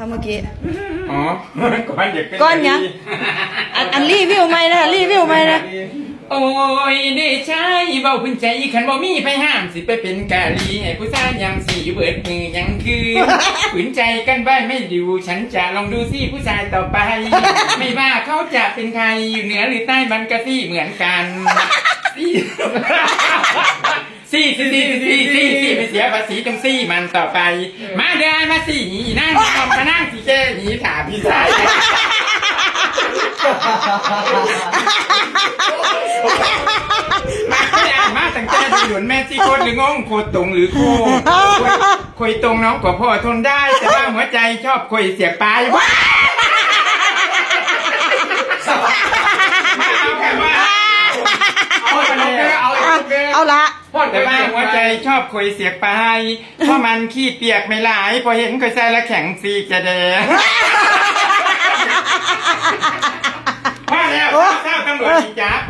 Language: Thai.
ทำเมื่อกี้ อ๋อก้อนเด็กก้อนยัง อันอันรีวิวไหมนะรีวิวไหมนะ โอ้ยเดชายเบาพื้นใจขันบ่มีไปห้ามสิไปเป็นกาลีให้ผู้ชายยังสีเบิดมือยังคือฝืนใจกันบ้านไม่ดูฉันจะลองดูสิผู้ชายต่อไป ไม่ว่าเขาจะเป็นใครอยู่เหนือหรือใต้มันก็ที่เหมือนกันสี่สี่สี่สี่ สี่สี่ไปเสียภาษีตรงสี่มันต่อไป มาเดินมาสี่หีนั่งยอมมานั่งสี่แค่หีถามพี่ชายมาเนี่ยมาตั้งแต่ดูหยุนแม่ซี่โคตรหรืองงโคตรตรงหรือโคคุยตรงน้องกว่าพ่อทนได้ แต่ว่าหัวใจชอบคุยเสียบปลายว้ามาเอาแค่ว่าเอาไปเลยเอาไปเลย เอาละแต่ว่าหัวใจชอบคุยเสียบปลายเพราะมันขี้เปียกไม่หลาย พอเห็นเคยใส่และแข็งซีจะแดงว่าแล้วเศร้าตำรวจจีจับ